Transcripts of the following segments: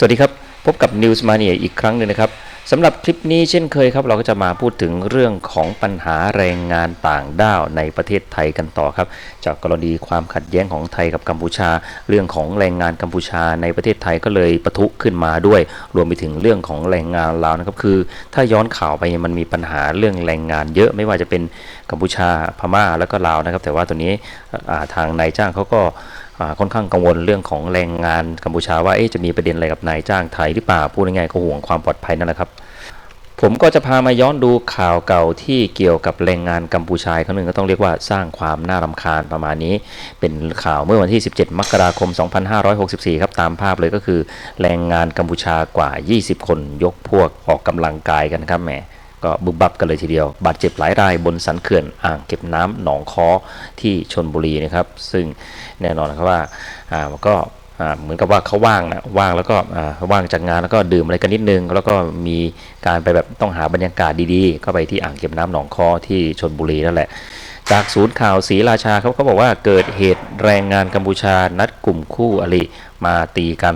สวัสดีครับ พบกับ News Mania อีกครั้งหนึ่งนะครับสำหรับคลิปนี้เช่นเคยครับ เราก็จะมาพูดถึงเรื่องของปัญหาแรงงานต่างด้าวในประเทศไทยกันต่อครับ จากกรณีความขัดแย้งของไทยกับกัมพูชา เรื่องของแรงงานกัมพูชาในประเทศไทยก็เลยปะทุขึ้นมาด้วย รวมไปถึงเรื่องของแรงงานลาวนะครับคือ ถ้าย้อนข่าวไปมันมีปัญหาเรื่องแรงงานเยอะไม่ว่าจะเป็นกัมพูชาพม่าแล้วก็ลาวนะครับ แต่ว่าตัวนี้ทางนายจ้างเขาก็ ค่อนข้างกังวลเรื่องของแรงงานกัมพูชาว่าจะมีประเด็นอะไรกับนายจ้างไทยหรือเปล่าพูดง่ายๆก็ห่วงความปลอดภัยนั่นแหละครับ ผมก็จะพามาย้อนดูข่าวเก่าที่เกี่ยวกับแรงงานกัมพูชาครั้งหนึ่งก็ต้องเรียกว่าสร้างความน่ารำคาญประมาณนี้ เป็นข่าวเมื่อวันที่ 17 มกราคม 2564 ครับตามภาพเลยก็คือ แรงงานกัมพูชากว่า 20 คนยกพวกออกกำลังกายกันครับแหม ก็บุบบับกันเลยทีเดียว บาดเจ็บหลายรายบนสันเขื่อนอ่างเก็บน้ำหนองคอที่ชนบุรีนะครับ ซึ่งแน่นอนครับว่าอ่ามันก็เหมือนกับว่าเขาว่างนะว่างแล้วก็ว่างจากงานแล้วก็ดื่มอะไรกันนิดนึง แล้วก็มีการไปแบบต้องหาบรรยากาศดีๆ ก็ไปที่อ่างเก็บน้ำหนองคอที่ชนบุรีนั่นแหละ จากศูนย์ข่าวศรีราชาเขาก็บอกว่าเกิดเหตุแรงงานกัมพูชานัดกลุ่มคู่อริมาตีกัน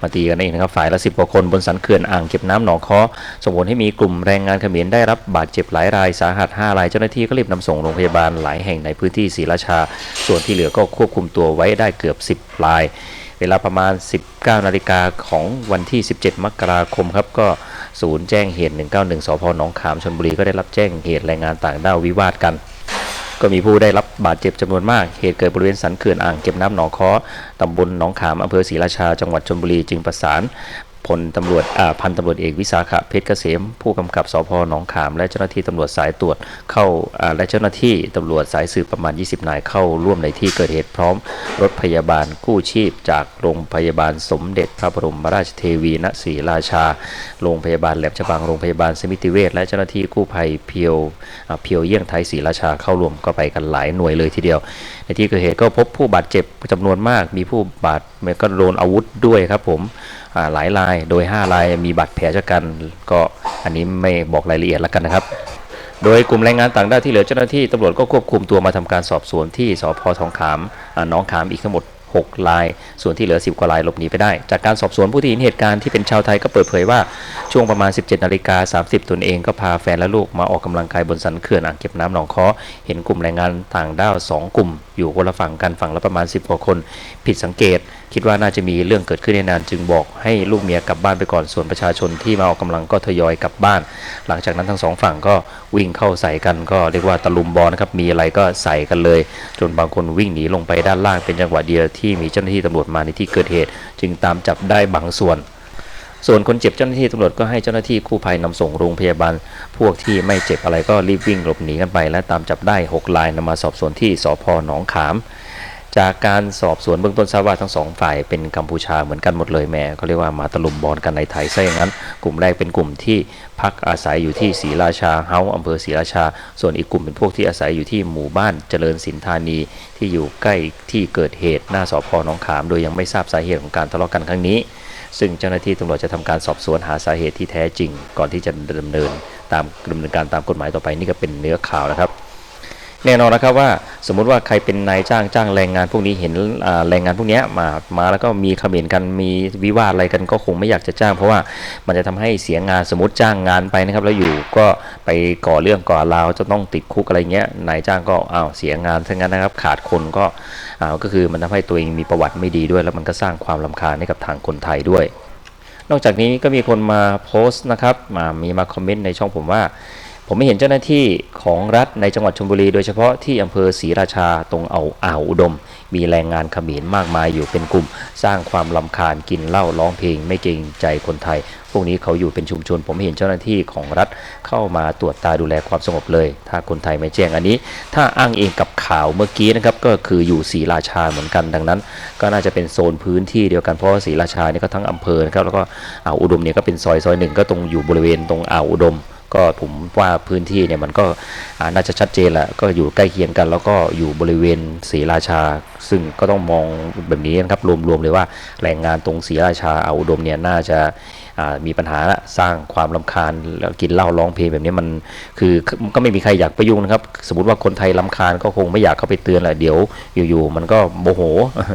มาตีกันเองนะครับฝ่ายละสิบกว่าคนบนสันเขื่อนอ่างเก็บน้ำหนองคอส่งผลให้มีกลุ่มแรงงานเขมรได้รับบาดเจ็บหลายรายสาหัส5รายเจ้าหน้าที่ก็รีบนำส่งโรงพยาบาลหลายแห่งในพื้นที่ศรีราชา ส่วนที่เหลือก็ควบคุมตัวไว้ได้เกือบ 10ราย เวลาประมาณ 19นาฬิกาของวันที่ 17 มกราคมครับก็ศูนย์แจ้งเหตุ 191 สพหนองขามชลบุรีก็ได้รับแจ้งเหตุแรงงานต่างด้าววิวาทกัน ก็มีผู้ได้รับบาดเจ็บจำนวนมาก เหตุเกิดบริเวณสันเขื่อนอ่างเก็บน้ำหนองคอตำบลหนองขามอำเภอศรีราชาจังหวัดชลบุรีจึงประสาน พลตำรวจอ่าพันตำรวจเอกวิสาขะเพชรเกษม ผู้กำกับสพหนองขาม และเจ้าหน้าที่ตำรวจสายตรวจเข้าอ่าและเจ้าหน้าที่ตำรวจสายสืบประมาณ 20 นายเข้าร่วมในที่เกิดเหตุพร้อม รถพยาบาลกู้ชีพ จากโรงพยาบาลสมเด็จพระบรมราชเทวีณศรีราชา โรงพยาบาลแหลมฉบังโรงพยาบาลสมิติเวชและเจ้าหน้าที่กู้ภัยเพียวอ่าเพียวเยี่ยงไทยศรีราชาเข้าร่วมก็ไปกันหลายหน่วยเลยทีเดียว ในที่เกิดเหตุก็พบผู้บาดเจ็บจำนวนมากมีผู้บาดก็โดนอาวุธด้วยครับผม หลายราย โดย 5 รายมีบาดแผลชะกัน ก็อันนี้ไม่บอกรายละเอียดแล้วกันนะครับ โดยกลุ่มแรงงานต่างด้าวที่เหลือเจ้าหน้าที่ตำรวจก็ควบคุมตัวมาทำการสอบสวนที่สพทองขามอ่าน้องขามอีกทั้งหมด6ราย ส่วนที่เหลือ 10 กว่ารายหลบหนีไปได้ จากการสอบสวนผู้ที่เห็นเหตุการณ์ที่เป็นชาวไทยก็เปิดเผยว่าช่วงประมาณ 17นาฬิกา30ตนเองก็พาแฟนและลูกมาออกกำลังกายบนสันเขื่อนอ่างเก็บน้ำหนองคอเห็นกลุ่มแรงงานต่างด้าว 2 กลุ่ม อยู่คนละฝั่งกันฝั่งละประมาณ 10 กว่าคน ผิดสังเกต คิดว่าน่าจะมีเรื่องเกิดขึ้นในนานจึงบอกให้ลูกเมียกลับบ้านไปก่อนส่วนประชาชนที่มาออกกำลังก็ทยอยกลับบ้าน หลังจากนั้นทั้งสองฝั่งก็วิ่งเข้าใส่กันก็เรียกว่าตะลุมบอลนะครับมีอะไรก็ใส่กันเลย จนบางคนวิ่งหนีลงไปด้านล่างเป็นจังหวะเดียวที่มีเจ้าหน้าที่ตำรวจมาในที่เกิดเหตุ จึงตามจับได้บางส่วนส่วนคนเจ็บเจ้าหน้าที่ตำรวจก็ให้เจ้าหน้าที่กู้ภัยนำส่งโรงพยาบาล พวกที่ไม่เจ็บอะไรก็รีบวิ่งหลบหนีกันไป และตามจับได้6รายนำมาสอบสวนที่สพหนองขาม จากการสอบสวนเบื้องต้นทราบว่าทั้งสองฝ่ายเป็นกัมพูชาเหมือนกันหมดเลยแม่เขาเรียกว่ามาตลุมบอลกันในไทยซะอย่างนั้น กลุ่มแรกเป็นกลุ่มที่พักอาศัยอยู่ที่ศรีราชาเฮาส์อำเภอศรีราชา ส่วนอีกกลุ่มเป็นพวกที่อาศัยอยู่ที่หมู่บ้านเจริญสินธานี ที่อยู่ใกล้ที่เกิดเหตุหน้าสพหนองขาม โดยยังไม่ทราบสาเหตุของการทะเลาะกันครั้งนี้ ซึ่งเจ้าหน้าที่ตำรวจจะทำการสอบสวนหาสาเหตุที่แท้จริง ก่อนที่จะดำเนินตามดำเนินการตามกฎหมายต่อไปนี่ก็เป็นเนื้อข่าวนะครับ แน่นอนนะครับว่าสมมุติว่าใครเป็นนายจ้างจ้างแรงงาน พวกนี้เห็นแรงงานพวกนี้มามาแล้วก็มีเขมรกันมีวิวาทอะไรกันก็คงไม่อยากจะจ้าง เพราะว่ามันจะทำให้เสียงานสมมติจ้างงานไปนะครับ แล้วอยู่ก็ไปก่อเรื่องก่อราวจะต้องติดคุกอะไรเงี้ยนายจ้างก็อ้าวเสียงานทั้งนั้นนะครับ ขาดคนก็อ้าวก็คือมันทำให้ตัวเองมีประวัติไม่ดีด้วย แล้วมันก็สร้างความลำคาญให้กับทางคนไทยด้วย นอกจากนี้ก็มีคนมาโพสต์นะครับมามีมาคอมเมนต์ในช่องผมว่า ผมไม่เห็นเจ้าหน้าที่ของรัฐในจังหวัดชลบุรีโดยเฉพาะที่อำเภอศรีราชาตรงเอาอ่าวอุดม มีแรงงานขมรมากมายอยู่เป็นกลุ่ม สร้างความลำคาญกินเหล้าร้องเพลง ไม่เกรงใจคนไทย พวกนี้เขาอยู่เป็นชุมชน ผมไม่เห็นเจ้าหน้าที่ของรัฐเข้ามาตรวจตาดูแลความสงบเลย ถ้าคนไทยไม่แจ้งอันนี้ ถ้าอ้างเองกับข่าวเมื่อกี้นะครับก็คืออยู่ศรีราชาเหมือนกันดังนั้น ก็น่าจะเป็นโซนพื้นที่เดียวกันเพราะว่าศรีราชาเนี่ยก็ทั้งอำเภอนะครับแล้วก็อ่าวอุดมเนี่ยก็เป็นซอยซอยหนึ่งก็ตรงอยู่บริเวณตรงอ่าวอุดม ก็ผมว่าพื้นที่เนี่ยมันก็น่าจะชัดเจนแหละก็อยู่ใกล้เคียงกัน แล้วก็อยู่บริเวณศรีราชา ซึ่งก็ต้องมองแบบนี้นะครับรวมๆเลยว่าแรงงานตรงศรีราชาอาอุดมเนี่ยน่าจะ มีปัญหาสร้างความลำคาญแล้วกินเหล้าร้องเพลงแบบนี้มันคือก็ไม่มีใครอยากไปยุ่งนะครับ สมมติว่าคนไทยลำคาญก็คงไม่อยากเข้าไปเตือนแหละเดี๋ยวอยู่ๆมันก็โมโห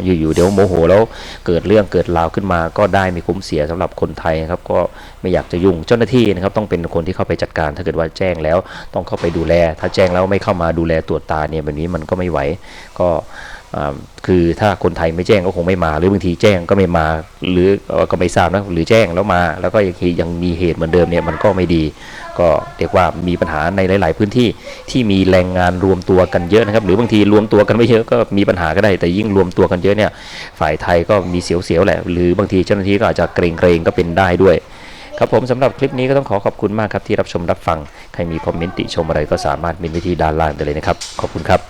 อยู่ๆเดี๋ยวโมโหแล้วเกิดเรื่องเกิดราวขึ้นมาก็ได้มีคุ้มเสียสำหรับคนไทยครับก็ไม่อยากจะยุ่งเจ้าหน้าที่นะครับต้องเป็นคนที่เข้าไปจัดการ ถ้าเกิดว่าแจ้งแล้วต้องเข้าไปดูแล ถ้าแจ้งแล้วไม่เข้ามาดูแลตรวจตาเนี่ยแบบนี้มันก็ไม่ไหวก็ คือถ้าคนไทยไม่แจ้งก็คงไม่มา หรือบางทีแจ้งก็ไม่มา หรือก็ไม่ทราบนะหรือแจ้งแล้วมา แล้วก็ยังยังมีเหตุเหมือนเดิมเนี่ยมันก็ไม่ดี ก็เรียกว่ามีปัญหาในหลาย ๆ พื้นที่ที่มีแรงงานรวมตัวกันเยอะนะครับ หรือบางทีรวมตัวกันไม่เยอะก็มีปัญหาก็ได้แต่ยิ่งรวมตัวกันเยอะเนี่ยฝ่ายไทยก็มีเสียวๆแหละ หรือบางทีเจ้าหน้าที่ก็อาจจะเกรงๆก็เป็นได้ด้วยครับผมสำหรับคลิปนี้ก็ต้องขอขอบคุณมากครับที่รับชมรับฟัง ใครมีคอมเมนต์ติชมอะไรก็สามารถเมนไว้ที่ด้านล่างได้เลยนะครับ ขอบคุณครับ